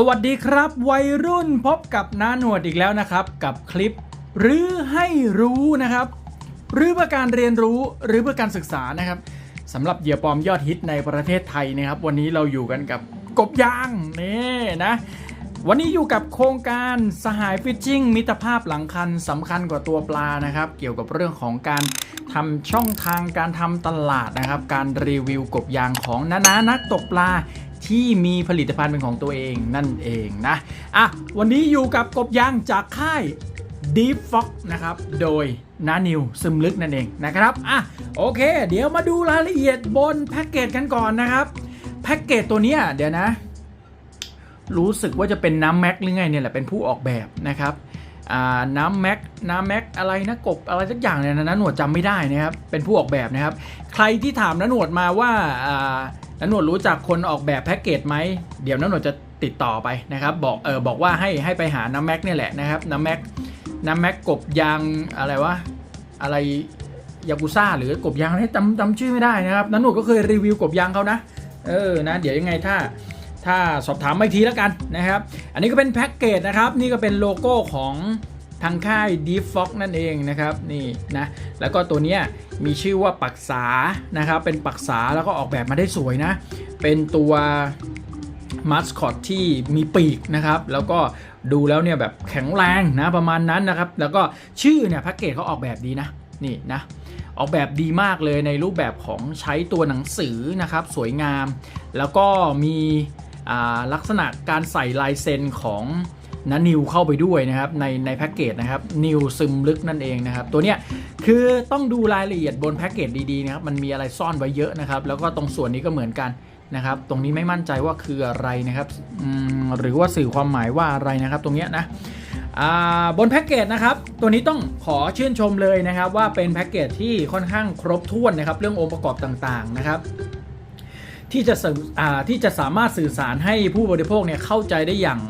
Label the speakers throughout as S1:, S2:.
S1: สวัสดีครับ วัยรุ่นพบกับน้าหนวดอีกแล้วนะครับ กับคลิปหรือให้รู้นะครับหรือเพื่อการเรียนรู้หรือเพื่อการศึกษานะครับสำหรับเหยื่อปลอมยอดฮิตในประเทศไทยนะครับ วันนี้เราอยู่กันกับกบยางนี่นะวันนี้อยู่กับโครงการสหายฟิชชิ่งมิตรภาพหลังคันสำคัญกว่าตัวปลานะครับ เกี่ยวกับเรื่องของการทำช่องทางการทำตลาดนะครับ การรีวิวกบยางของนานานักตกปลา ที่มีผลิตภัณฑ์เป็นของตัวเองนั่นเองนะ อะ วันนี้อยู่กับกบยางจากค่าย Deep Fox นะครับ โดยนานิวซึมลึกนั่นเองนะครับ อะ โอเค เดี๋ยวมาดูรายละเอียดบนแพ็กเกจกันก่อนนะครับ แพ็กเกจตัวเนี้ยเดี๋ยวนะ รู้สึกว่าจะเป็นน้ำแม็กหรือไงเนี่ยแหละเป็นผู้ออกแบบนะครับอ่าน้ำแม็กน้ำแม็กอะไรนะกบอะไรสักอย่างเนี่ยนะหนวดจำไม่ได้นะครับเป็นผู้ออกแบบนะครับ ใครที่ถามนหนวดมาว่า อ่านหนวดรู้จักคนออกแบบแพ็กเกจไหมเดี๋ยวนหนวดจะติดต่อไปนะครับ บอกเออบอกว่าให้ให้ไปหาน้ำแม็กเนี่ยแหละนะครับน้ำแม็กน้ำแม็กกบยางอะไรวะอะไรยากุซ่าหรือกบยางอะไรจำจำชื่อไม่ได้นะครับนหนวดก็เคยรีวิวกบยางเขานะเออนะเดี๋ยวยังไงถ้าถ้าสอบถามมาอีกทีแล้วกันนะครับ อันนี้ก็เป็นแพ็กเกจนะครับ นี่ก็เป็นโลโก้ของ ทางค่าย d f o x นั่นเองนะครับนี่นะแล้วก็ตัวเนี้ยมีชื่อว่าปักษานะครับเป็นปักษาแล้วก็ออกแบบมาได้สวยนะ เป็นตัวมาสคอตที่มีปีกนะครับแล้วก็ดูแล้วเนี่ยแบบแข็งแรงนะประมาณนั้นนะครับ แล้วก็ชื่อเนี่ยแพ็กเกจเขาออกแบบดีนะนี่นะออกแบบดีมากเลยในรูปแบบของใช้ตัวหนังสือนะครับสวยงาม แล้วก็มีลักษณะการใส่ลายเซ็นของ นันิวเข้าไปด้วยนะครับในในแพ็กเกจนะครับนิวซึมลึกนั่นเองนะครับตัวเนี้ยคือต้องดูรายละเอียดบนแพ็กเกจดีๆนะครับมันมีอะไรซ่อนไว้เยอะนะครับแล้วก็ตรงส่วนนี้ก็เหมือนกันนะครับตรงนี้ไม่มั่นใจว่าคืออะไรนะครับหรือว่าสื่อความหมายว่าอะไรนะครับ ตรงเนี้ยนะบนแพ็กเกจนะครับตัวนี้ต้องขอชื่นชมเลยนะครับว่าเป็นแพ็กเกจที่ค่อนข้างครบถ้วนนะครับเรื่ององค์ประกอบต่างๆนะครับ ที่จะสื่อที่จะสามารถสื่อสารให้ผู้บริโภคเนี่ยเข้าใจได้อย่าง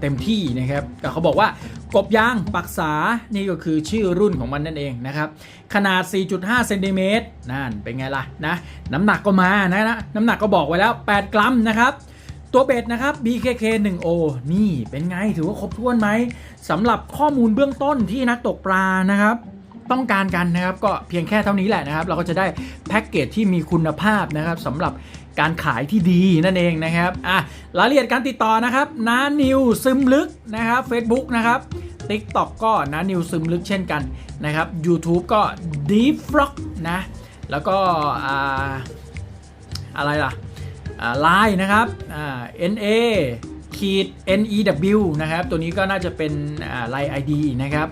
S1: เต็มที่นะครับแต่เขาบอกว่ากบยางปักษา นี่ก็คือชื่อรุ่นของมันนั่นเองนะครับ ขนาด 4.5เซนติเมตรนั่นเป็นไงล่ะนะ น้ำหนักก็มานะนะน้ำหนักก็บอกไว้แล้ว 8 กรัมนะครับตัวเบ็ดนะครับ BKK 1O นี่เป็นไงถือว่าครบถ้วนไหมสำหรับข้อมูลเบื้องต้นที่นักตกปลานะครับ ต้องการกันนะครับ ก็เพียงแค่เท่านี้แหละนะครับ เราก็จะได้แพ็กเกจที่มีคุณภาพนะครับสำหรับ การขายที่ดีนั่นเองนะครับอะรายละเอียดการติดต่อนะครับน้านิวซึมลึกนะครับ Facebook นะครับ TikTok ก็น้านิวซึมลึกเช่นกันนะครับ YouTube ก็ Deep Frog นะแล้วก็อ่าอะไรล่ะไลน์นะครับอ่า NA ขีด NEW นะครับ ตัวนี้ก็น่าจะเป็นไลน์ ID นะครับ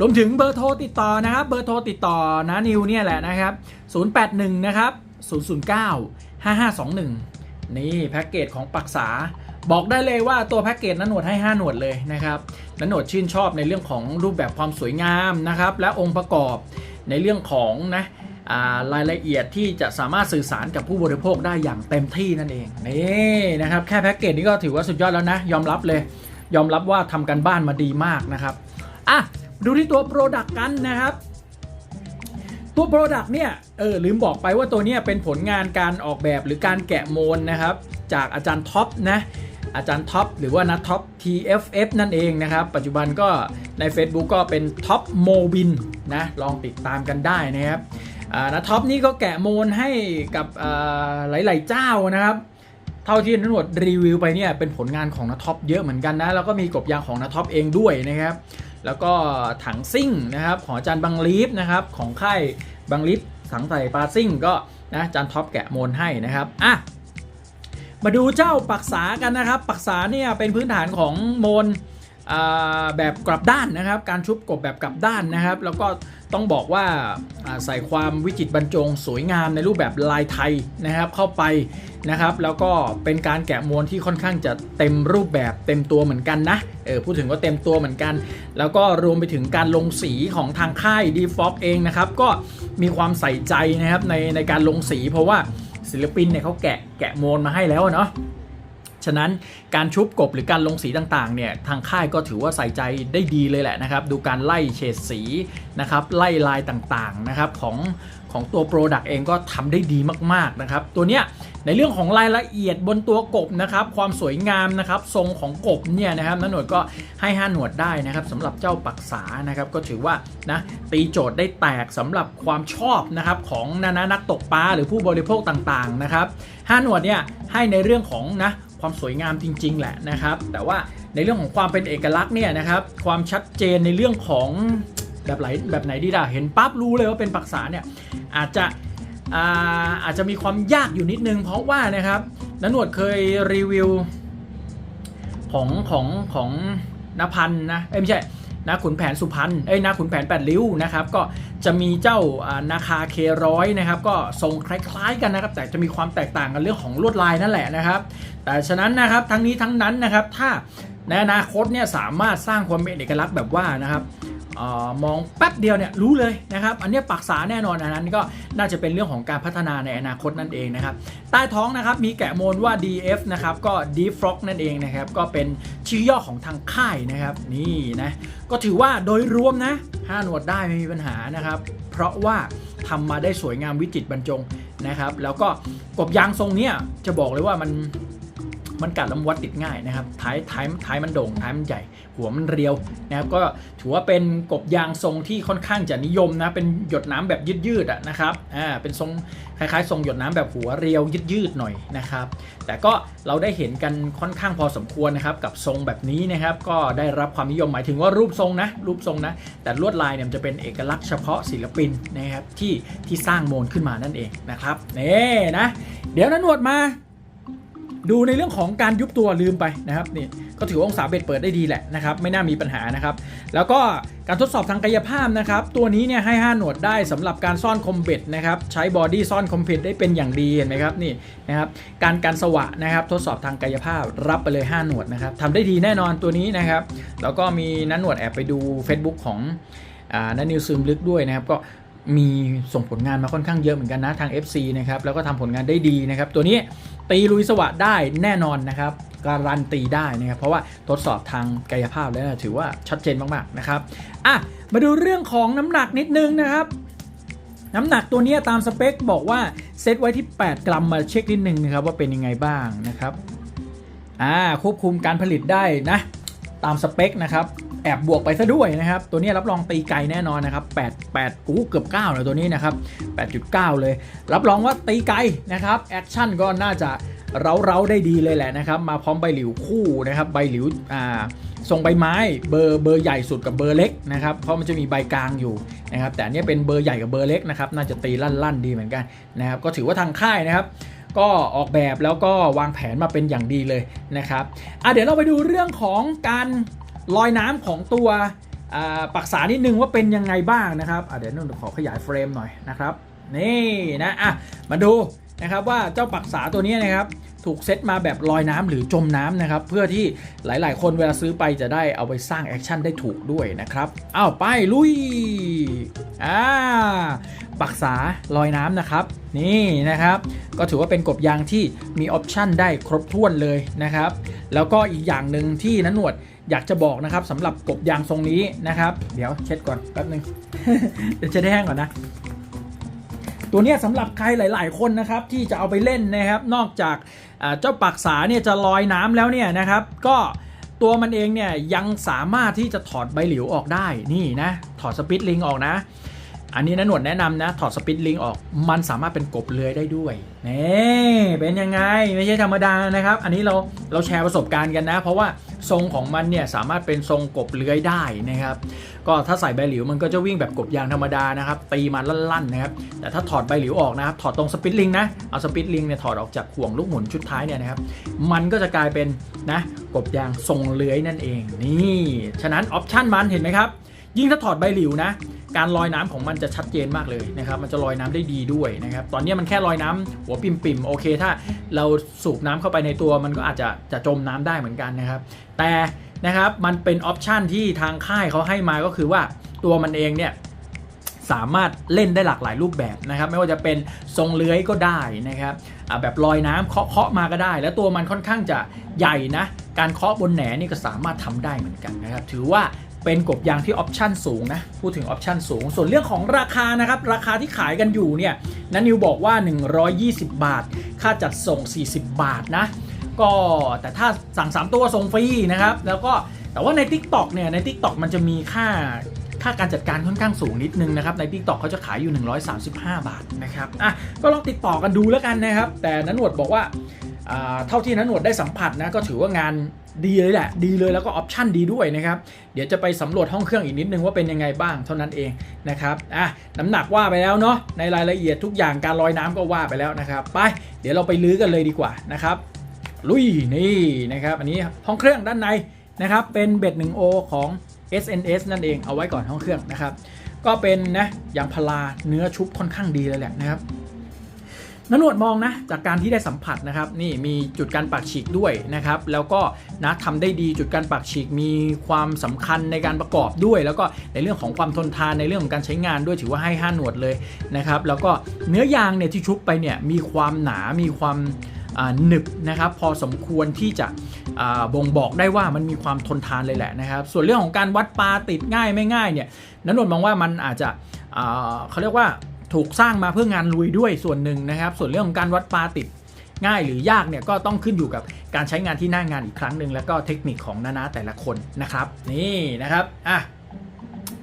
S1: รวมถึงเบอร์โทรติดต่อนะครับ เบอร์โทรติดต่อนะนิวเนี่ยแหละนะครับ 081 นะครับ 009 5521 นี่แพ็กเกจของปักษา บอกได้เลยว่าตัวแพ็กเกจนั้นหนวดให้ 5 หนวดเลยนะครับนั้นหนวดชื่นชอบในเรื่องของรูปแบบความสวยงามนะครับ และองค์ประกอบในเรื่องของนะรายละเอียดที่จะสามารถสื่อสารกับผู้บริโภคได้อย่างเต็มที่นั่นเองนี่นะครับแค่แพ็กเกจนี้ก็ถือว่าสุดยอดแล้วนะ ยอมรับเลย ยอมรับว่าทำกันบ้านมาดีมากนะครับอะดูที่ตัว Product กันนะครับ ตัว Product เนี่ยเออลืมบอกไปว่าตัวเนี้ยเป็นผลงานการออกแบบหรือการแกะโมนนะครับ จากอาจารย์ท็อปนะอาจารย์ท็อปหรือว่านัทท็อป TFF นั่นเองนะครับ ปัจจุบันก็ใน Facebook ก็เป็นท็อปโมบินนะลองติดตามกันได้นะครับอ่านะท็อปนี่ก็แกะโมนให้กับหลาย ๆ เจ้านะครับเท่าที่นันวดรีวิวไปเนี่ยเป็นผลงานของนาท็อปเยอะเหมือนกันนะแล้วก็มีกบยางของนาท็อปเองด้วยนะครับ แล้วก็ถังซิ่งนะครับของอาจารย์บังลีฟนะครับของค่ายบังลีฟถังใส่ปลาซิ่งก็นะอาจารย์ท็อปแกะโมนให้นะครับอะมาดูเจ้าปักษากันนะครับ ปักษาเนี่ยเป็นพื้นฐานของโมน แบบกลับด้านนะครับ การชุบกบแบบกลับด้านนะครับ แล้วก็ต้องบอกว่าใส่ความวิจิตรบรรจง สวยงามในรูปแบบลายไทยนะครับเข้าไปนะครับ แล้วก็เป็นการแกะมวลที่ค่อนข้างจะเต็มรูปแบบเต็มตัวเหมือนกันนะเออพูดถึงว่าเต็มตัวเหมือนกัน แล้วก็รวมไปถึงการลงสีของทางค่าย d f o x เองนะครับ ก็มีความใส่ใจนะครับในในการลงสี เพราะว่าศิลปินเนี่ยเขาแกะแกะโมนมาให้แล้วเนาะ ฉะนั้นการชุบกบหรือการลงสีต่างๆเนี่ยทางค่ายก็ถือว่าใส่ใจได้ดีเลยแหละนะครับ ดูการไล่เฉดสีนะครับไล่ลายต่างๆนะครับของของตัว Product เองก็ทำได้ดีมากๆนะครับ ตัวเนี้ยในเรื่องของรายละเอียดบนตัวกบนะครับ ความสวยงามนะครับ ทรงของกบเนี่ยนะครับนหนวดก็ให้ห้าหนวดได้นะครับสำหรับเจ้าปักษานะครับ ก็ถือว่านะตีโจทย์ได้แตกสำหรับความชอบนะครับของนานานักตกปลาหรือผู้บริโภคต่างๆนะครับห้าหนวดเนี่ยให้ในเรื่องของนะ ความสวยงามจริง ๆ แหละนะครับ แต่ว่าในเรื่องของความเป็นเอกลักษณ์เนี่ยนะครับ ความชัดเจนในเรื่องของแบบไหนแบบไหนดีล่ะเห็นปั๊บรู้เลยว่าเป็นปักษาเนี่ยอาจจะอาอาจจะมีความยากอยู่นิดนึง เพราะว่านะครับนันวดเคยรีวิวของของของนพันนะเอ้ไม่ใช่ นาขุนแผนสุพรรณเอ้ยนาขุนแผนแปดริ้วนะครับก็จะมีเจ้านาคาเคร้อยนะครับก็ทรงคล้ายๆกันนะครับแต่จะมีความแตกต่างกันเรื่องของลวดลายนั่นแหละนะครับ แต่ฉะนั้นนะครับทั้งนี้ทั้งนั้นนะครับถ้าในอนาคตเนี่ยสามารถสร้างความเป็นเอกลักษณ์แบบว่านะครับ มองแป๊บเดียวเนี่ยรู้เลยนะครับ อันนี้ยปักษาแน่นอนอันนั้นก็น่าจะเป็นเรื่องของการพัฒนาในอนาคตนั่นเองนะครับ ใต้ท้องนะครับมีแกะโมนว่า DF นะครับก็ Deep Frog นั่นเองนะครับก็เป็นชื่อย่อของทางค่ายนะครับนี่นะก็ถือว่าโดยรวมนะห้าหนวดได้ไม่มีปัญหานะครับ เพราะว่าทำมาได้สวยงามวิจิตรบรรจงนะครับ แล้วก็กบยางทรงเนี้ยจะบอกเลยว่ามัน มันกัดแล้วมันวัดติดง่ายนะครับท้ายท้ายท้ายมันโด่งท้ายมันใหญ่ หัวมันเรียวนะครับก็ถือว่าเป็นกบยางทรงที่ค่อนข้างจะนิยมนะเป็นหยดน้ำแบบยืดๆอะนะครับอ่าเป็นทรงคล้ายๆ ทรงหยดน้ำแบบหัวเรียวยืดๆหน่อยนะครับแต่ก็เราได้เห็นกันค่อนข้างพอสมควรนะครับกับทรงแบบนี้นะครับก็ได้รับความนิยมหมายถึงว่ารูปทรงนะรูปทรงนะแต่ลวดลายเนี่ยจะเป็นเอกลักษณ์เฉพาะศิลปินนะครับที่ที่สร้างโมนขึ้นมานั่นเองนะครับนี่นะเดี๋ยวนะหนวดมา ดูในเรื่องของการยุบตัวลืมไปนะครับนี่ก็ถือว่าองศาเบ็ดเปิดได้ดีแหละนะครับไม่น่ามีปัญหานะครับแล้วก็การทดสอบทางกายภาพนะครับตัวนี้เนี่ยให้ 5 หนวดได้สำหรับการซ่อนคอมเบ็ดนะครับใช้บอดี้ซ่อนคอมเบ็ดได้เป็นอย่างดีเห็นไหมครับนี่นะครับการการสวะนะครับทดสอบทางกายภาพรับไปเลย 5 หนวดนะครับทำได้ดีแน่นอนตัวนี้นะครับแล้วก็มีนันหนวดแอบไปดู Facebook ของอ่านันนิวซึมลึกด้วยนะครับก็ มีส่งผลงานมาค่อนข้างเยอะเหมือนกันนะทาง FC นะครับแล้วก็ทำผลงานได้ดีนะครับ ตัวนี้ตีลุยสวัสดได้แน่นอนนะครับ การันตีได้นะครับ เพราะว่าทดสอบทางกายภาพแล้วนะถือว่าชัดเจนมากๆนะครับอะมาดูเรื่องของน้ำหนักนิดนึงนะครับน้ำหนักตัวนี้ตามสเปคบอกว่าเซตไว้ที่ 8 กรัมมาเช็คนิดนึงนะครับ ว่าเป็นยังไงบ้างนะครับอ่าควบคุมการผลิตได้นะ ตามสเปคนะครับ แอบบวกไปซะด้วยนะครับ ตัวนี้รับรองตีไกลแน่นอนนะครับ8 8กูเกือบ9เลยตัวนี้นะครับ 8.9 เลย รับรองว่าตีไกลนะครับแอคชั่นก็น่าจะเร้าๆได้ดีเลยแหละนะครับ มาพร้อมใบหลิวคู่นะครับใบหลิวอ่าทรงใบไม้เบอร์เบอร์ใหญ่สุดกับเบอร์เล็กนะครับเพราะมันจะมีใบกลางอยู่นะครับแต่อันนี้เป็นเบอร์ใหญ่กับเบอร์เล็กนะครับน่าจะตีลั่นๆดีเหมือนกันนะครับก็ถือว่าทางค่ายนะครับก็ออกแบบแล้วก็วางแผนมาเป็นอย่างดีเลยนะครับอะเดี๋ยวเราไปดูเรื่องของการ ลอยน้ำของตัวปักษานิดนึงว่าเป็นยังไงบ้างนะครับเดี๋ยวนุ่นขอขยายเฟรมหน่อยนะครับนี่นะอะมาดูนะครับว่าเจ้าปักษาตัวนี้นะครับถูกเซตมาแบบลอยน้ำหรือจมน้ำนะครับเพื่อที่หลาย ๆ คนเวลาซื้อไปจะได้เอาไปสร้างแอคชั่นได้ถูกด้วยนะครับอ้าวไปลุยอ่าปักษาลอยน้ำนะครับนี่นะครับก็ถือว่าเป็นกบยางที่มีออปชันได้ครบถ้วนเลยนะครับแล้วก็อีกอย่างหนึ่งที่นันหนวด อยากจะบอกนะครับสำหรับกบยางทรงนี้นะครับ เดี๋ยวเช็ดก่อนแป๊บนึงเดี๋ยวเช็ดให้แห้งก่อนนะตัวนี้สำหรับใครหลาย ๆ คนนะครับที่จะเอาไปเล่นนะครับ นอกจากเจ้าปักษาเนี่ยจะลอยน้ำแล้วเนี่ยนะครับ ก็ตัวมันเองเนี่ยยังสามารถที่จะถอดใบหลิวออกได้นี่นะ ถอดสปิตลิงออกนะ อันนี้นะหนวดแนะนำนะถอดสปิตลิงออก มันสามารถเป็นกบเลื้อยได้ด้วยนี่เป็นยังไงไม่ใช่ธรรมดานะครับ อันนี้เราเราแชร์ประสบการณ์กันนะ เพราะว่าทรงของมันเนี่ยสามารถเป็นทรงกบเลื้อยได้นะครับ ก็ถ้าใส่ใบหลิวมันก็จะวิ่งแบบกบยางธรรมดานะครับตีมันลั่นๆนะครับแต่ถ้าถอดใบหลิวออกนะครับถอดตรงสปิตลิงนะเอาสปิตลิงเนี่ยถอดออกจากห่วงลูกหมุนชุดท้ายเนี่ยนะครับมันก็จะกลายเป็นนะกบยางทรงเลื้อยนั่นเองนี่ฉะนั้นออปชั่นมันเห็นไหมครับ ยิ่งถ้าถอดใบหลิวนะการลอยน้ำของมันจะชัดเจนมากเลยนะครับมันจะลอยน้ำได้ดีด้วยนะครับตอนนี้มันแค่ลอยน้ำหัวปิ่มๆโอเค ถ้าเราสูบน้ำเข้าไปในตัวมันก็อาจจะจะจมน้ำได้เหมือนกันนะครับ แต่นะครับมันเป็นออปชันที่ทางค่ายเขาให้มาก็คือว่าตัวมันเองเนี่ยสามารถเล่นได้หลากหลายรูปแบบนะครับไม่ว่าจะเป็นทรงเลื้อยก็ได้นะครับแบบลอยน้ำเคาะเคาะมาก็ได้ แล้วตัวมันค่อนข้างจะใหญ่นะการเคาะบนแหนนี่ก็สามารถทำได้เหมือนกันนะครับถือว่า เป็นกบยางที่ออปชั่นสูงนะ พูดถึงออปชั่นสูง ส่วนเรื่องของราคานะครับ ราคาที่ขายกันอยู่เนี่ยนันนิวบอกว่า 120 บาท ค่าจัดส่ง 40 บาทนะ ก็แต่ถ้าสั่ง 3 ตัวส่งฟรีนะครับ แล้วก็แต่ว่าใน Tik t o อกเนี่ยใน Tik t o อกมันจะมีค่าค่าการจัดการค่อนข้างสูงนิดนึงนะครับ ใน Tik t o อกเขาจะขายอยู่ 135 บาทนะครับอะก็ลองติดต่อกันดูแล้วกันนะครับ แต่นันหนวดบอกว่าเท่าที่นันหนวดได้สัมผัสนะก็ถือว่างาน ดีเลยแหละ ดีเลยแล้วก็ออปชั่นดีด้วยนะครับ เดี๋ยวจะไปสำรวจห้องเครื่องอีกนิดนึงว่าเป็นยังไงบ้างเท่านั้นเองนะครับอะน้ำหนักว่าไปแล้วเนาะในรายละเอียดทุกอย่างการลอยน้ำก็ว่าไปแล้วนะครับไปเดี๋ยวเราไปลื้อกันเลยดีกว่านะครับลุยนี่นะครับอันนี้ห้องเครื่องด้านในนะครับเป็นเบ็ด 1O ของ SNS นั่นเองเอาไว้ก่อนห้องเครื่องนะครับ ก็เป็นนะยางพาราเนื้อชุบค่อนข้างดีเลยแหละนะครับ นหนวดมองนะจากการที่ได้สัมผัสนะครับนี่มีจุดการปักฉีกด้วยนะครับแล้วก็นะทำได้ดีจุดการปักฉีกมีความสำคัญในการประกอบด้วย แล้วก็ในเรื่องของความทนทานในเรื่องของการใช้งานด้วยถือว่าให้ห้าหนวดเลยนะครับแล้วก็เนื้อยางเนี่ยที่ชุบไปเนี่ยมีความหนามีความหนึบนะครับพอสมควรที่จะบ่งบอกได้ว่ามันมีความทนทานเลยแหละนะครับ ส่วนเรื่องของการวัดปลาติดง่ายไม่ง่ายเนี่ยนันนนท์มองว่ามันอาจจะเขาเรียกว่า ถูกสร้างมาเพื่องานลุยด้วยส่วนหนึ่งนะครับ ส่วนเรื่องของการวัดปลาติดง่ายหรือยากเนี่ยก็ต้องขึ้นอยู่กับการใช้งานที่หน้างานอีกครั้งหนึ่งแล้วก็เทคนิคของนานาแต่ละคนนะครับ นี่นะครับอะ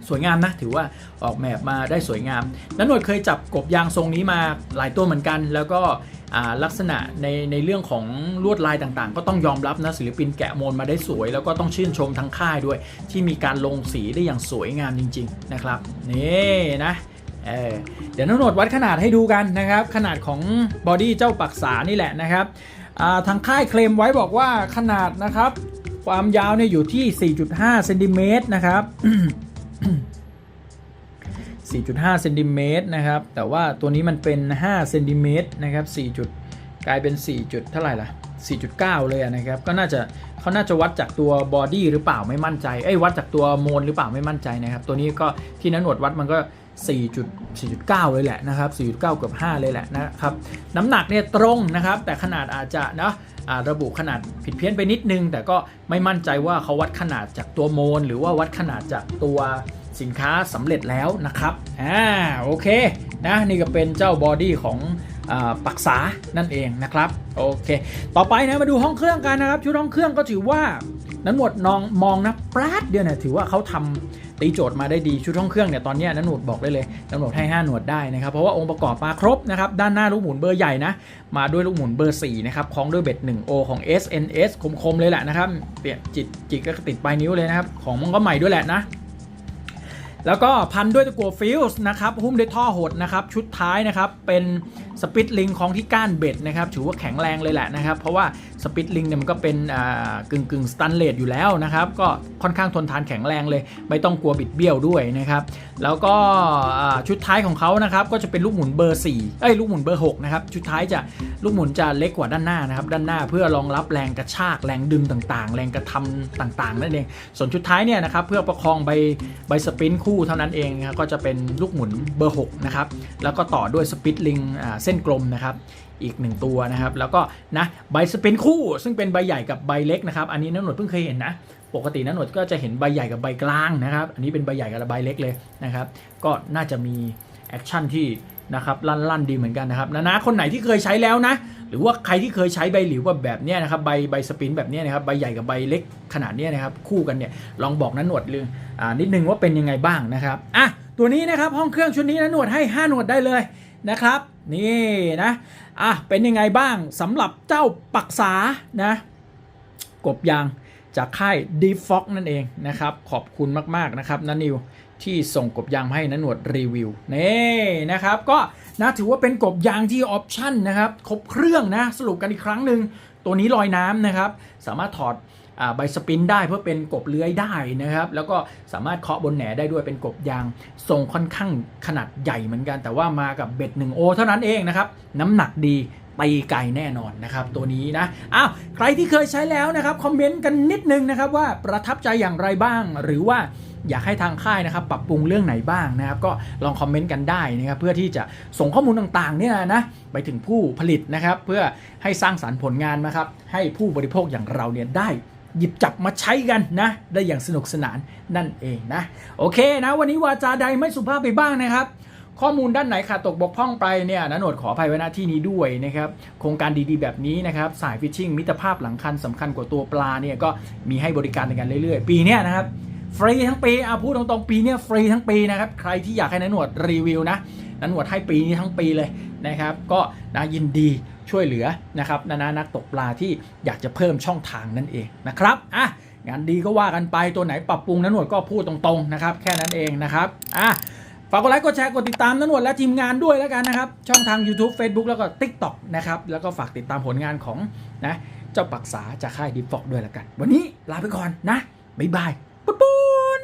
S1: สวยงามนะถือว่าออกแบบมาได้สวยงามนันหนวดเคยจับกบยางทรงนี้มาหลายตัวเหมือนกัน แล้วก็ลักษณะในในเรื่องของลวดลายต่างๆ ก็ต้องยอมรับนะศิลปินแกะโมนมาได้สวย แล้วก็ต้องชื่นชมทั้งค่ายด้วย ที่มีการลงสีได้อย่างสวยงามจริง ๆ นะครับนี่นะ เออเดี๋ยวนนหนวดวัดขนาดให้ดูกันนะครับ ขนาดของบอดี้เจ้าปักษานี่แหละนะครับทางค่ายเคลมไว้บอกว่าขนาดนะครับ ความยาวเนี่ยอยู่ที่ 4.5เซนติเมตรนะครับ 4.5เซนติเมตรนะครับ แต่ว่าตัวนี้มันเป็น 5เซนติเมตรนะครับ4จุดกลายเป็น 4 จุดเท่าไหร่ล่ะ 4.9 เลยนะครับ ก็น่าจะเขาน่าจะวัดจากตัวบอดี้หรือเปล่าไม่มั่นใจ เอ้ยวัดจากตัวโมนหรือเปล่าไม่มั่นใจนะครับ ตัวนี้ก็ที่นันหนวดวัดมันก็ 4.4.9 เลยแหละนะครับ 4.9 เกือบ 5 เลยแหละนะครับน้ำหนักเนี่ยตรงนะครับ แต่ขนาดอาจจะนะระบุขนาดผิดเพี้ยนไปนิดนึง แต่ก็ไม่มั่นใจว่าเขาวัดขนาดจากตัวโมนหรือว่าวัดขนาดจากตัวสินค้าสำเร็จแล้วนะครับอ่าโอเคนะนี่ก็เป็นเจ้าบอดี้ของ ปักษานั่นเองนะครับโอเค ต่อไปนะมาดูห้องเครื่องกันนะครับ ชุดห้องเครื่องก็ถือว่านั้นหมดนองมองนะปราดเดียวเนี่ยถือว่าเขาทำตีโจทย์มาได้ดีชุดห้องเครื่องเนี่ยตอนนี้นั้นหนวดบอกได้เลยนั้นหนวดให้ 5 หนวดได้นะครับเพราะว่าองค์ประกอบมาครบนะครับด้านหน้าลูกหมุนเบอร์ใหญ่นะมาด้วยลูกหมุนเบอร์4นะครับคล้องด้วยเบ็ด 1O ของ SNS คมๆเลยแหละนะครับเปลี่ยนจิตจิกก็ติดปลายนิ้วเลยนะครับของมันก็ใหม่ด้วยแหละนะ แล้วก็พันด้วยตะกั่วฟิลส์นะครับหุ้มด้วยท่อหดนะครับชุดท้ายนะครับเป็นสปิตลิงของที่ก้านเบ็ดนะครับถือว่าแข็งแรงเลยแหละนะครับ เพราะว่า สปิตลิงเนี่ยมันก็เป็นกึ่งกึ่งสตันเลสอยู่แล้วนะครับ ก็ค่อนข้างทนทานแข็งแรงเลย ไม่ต้องกลัวบิดเบี้ยวด้วยนะครับ แล้วก็ชุดท้ายของเขานะครับก็จะเป็นลูกหมุนเบอร์4เอ้ยลูกหมุนเบอร์6นะครับชุดท้ายจะลูกหมุนจะเล็กกว่าด้านหน้านะครับด้านหน้าเพื่อรองรับแรงกระชากแรงดึงต่างๆ แรงกระทำต่างๆนั่นเองส่วนชุดท้ายเนี่ยนะครับเพื่อประคองใบใบสปินคู่เท่านั้นเองนะครับก็จะเป็นลูกหมุนเบอร์6นะครับแล้วก็ต่อด้วยสปิตลิงเส้นกลมนะครับ อีกหนึ่งตัวนะครับ แล้วก็นะใบสปินคู่ ซึ่งเป็นใบใหญ่กับใบเล็กนะครับ อันนี้น้าหนวดเพิ่งเคยเห็นนะ ปกติน้าหนวดก็จะเห็นใบใหญ่กับใบกลางนะครับ อันนี้เป็นใบใหญ่กับใบเล็กเลยนะครับ ก็น่าจะมีแอคชั่นที่นะครับลั่นๆดีเหมือนกันนะครับนะนะคนไหนที่เคยใช้แล้วนะ หรือว่าใครที่เคยใช้ใบหลิวแบบแบบนี้นะครับใบใบสปินแบบนี้นะครับใบใหญ่กับใบเล็กขนาดนี้นะครับคู่กันเนี่ยลองบอกน้าหนวดเรื่องอ่านิดนึงว่าเป็นยังไงบ้างนะครับอะตัวนี้นะครับห้องเครื่องชุดนี้น้าหนวดให้ 5 หนวดได้เลยนะครับ นี่นะอะเป็นยังไงบ้างสำหรับเจ้าปักษานะ กบยางจากค่าย d f o x นั่นเองนะครับ ขอบคุณมาก ๆ นะครับนันนิวที่ส่งกบยางมาให้นันหนวดรีวิวนี่นะครับ ก็นะถือว่าเป็นกบยางที่ออปชั่นนะครับ ครบเครื่องนะ สรุปกันอีกครั้งหนึ่งตัวนี้ลอยน้ำนะครับ สามารถถอด ใบสปินได้เพื่อเป็นกบเลื้อยได้นะครับ แล้วก็สามารถเคาะบนแหนได้ด้วยเป็นกบยางทรงค่อนข้างขนาดใหญ่เหมือนกัน แต่ว่ามากับเบ็ด1โอเท่านั้นเองนะครับ น้ำหนักดีตีไกลแน่นอนนะครับตัวนี้นะ อ้าว ใครที่เคยใช้แล้วนะครับ คอมเมนต์กันนิดนึงนะครับว่าประทับใจอย่างไรบ้าง หรือว่าอยากให้ทางค่ายนะครับปรับปรุงเรื่องไหนบ้างนะครับ ก็ลองคอมเมนต์กันได้นะครับเพื่อที่จะส่งข้อมูลต่างๆเนี่ยนะไปถึงผู้ผลิตนะครับ เพื่อให้สร้างสารรค์ผลงานนะครับ ให้ผู้บริโภคอย่างเราเนี่ยได้ หยิบจับมาใช้กันนะ ได้อย่างสนุกสนานนั่นเองนะ โอเคนะ วันนี้วาจาใดไม่สุภาพไปบ้างนะครับ ข้อมูลด้านไหนขาดตกบกพร่องไปเนี่ยนะหนวดขออภัยไว้ณที่นี้ด้วยนะครับ โครงการดีๆแบบนี้นะครับ สายฟิชชิ่งมิตรภาพหลังคันสำคัญกว่าตัวปลาเนี่ยก็มีให้บริการกันเรื่อยๆ ปีนี้นะครับฟรีทั้งปีเอาพูดตรงๆปีนี้ฟรีทั้งปีนะครับ ใครที่อยากให้นันหนวดรีวิวนะนันหนวดให้ปีนี้ทั้งปีเลยนะครับ ก็นะยินดี ช่วยเหลือนะครับนานานักตกปลาที่อยากจะเพิ่มช่องทางนั่นเองนะครับอะงานดีก็ว่ากันไปตัวไหนปรับปรุงนันหนวดก็พูดตรงๆนะครับแค่นั้นเองนะครับอะฝากกดไลค์กดแชร์กดติดตามนันวดและทีมงานด้วยแล้วกันนะครับ ช่องทาง YouTube Facebook แล้วก็ TikTok นะครับ แล้วก็ฝากติดตามผลงานของนะเจ้าปักษาจากค่ายดิฟฟอกด้วยแล้วกัน วันนี้ลาไปก่อนนะ บ๊ายบาย ปุ๊บปุ๊บ